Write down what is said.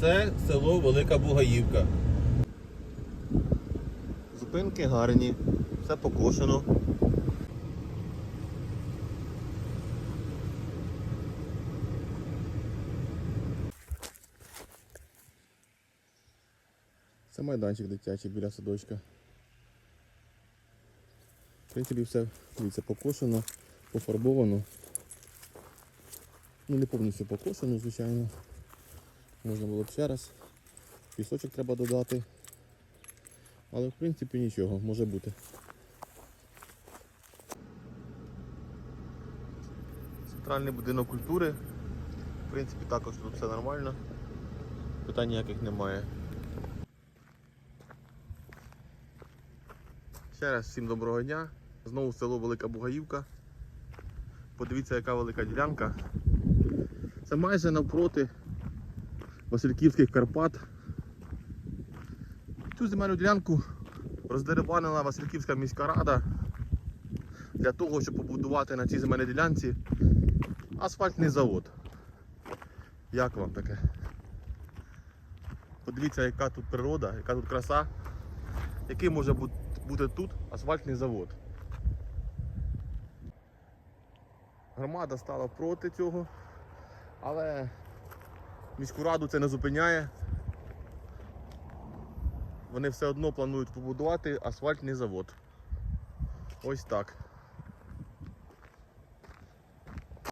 Це село Велика Бугаївка. Зупинки гарні, все покошено. Це майданчик дитячий біля садочка. В принципі, все дивіться, покошено, пофарбовано. Ну, не повністю покошено, звичайно. Можна було б ще раз. Пісочок треба додати. Але в принципі нічого, може бути. Центральний будинок культури. В принципі, також тут все нормально. Питань ніяких немає. Ще раз всім доброго дня. Знову село Велика Бугаївка. Подивіться, яка велика ділянка. Це майже навпроти Васильківських Карпат. Цю земельну ділянку роздерибанила Васильківська міська рада для того, щоб побудувати на цій земельній ділянці асфальтний завод. Як вам таке? Подивіться, яка тут природа, яка тут краса, який може бути тут асфальтний завод. Громада стала проти цього, але міську раду це не зупиняє. Вони все одно планують побудувати асфальтний завод. Ось так.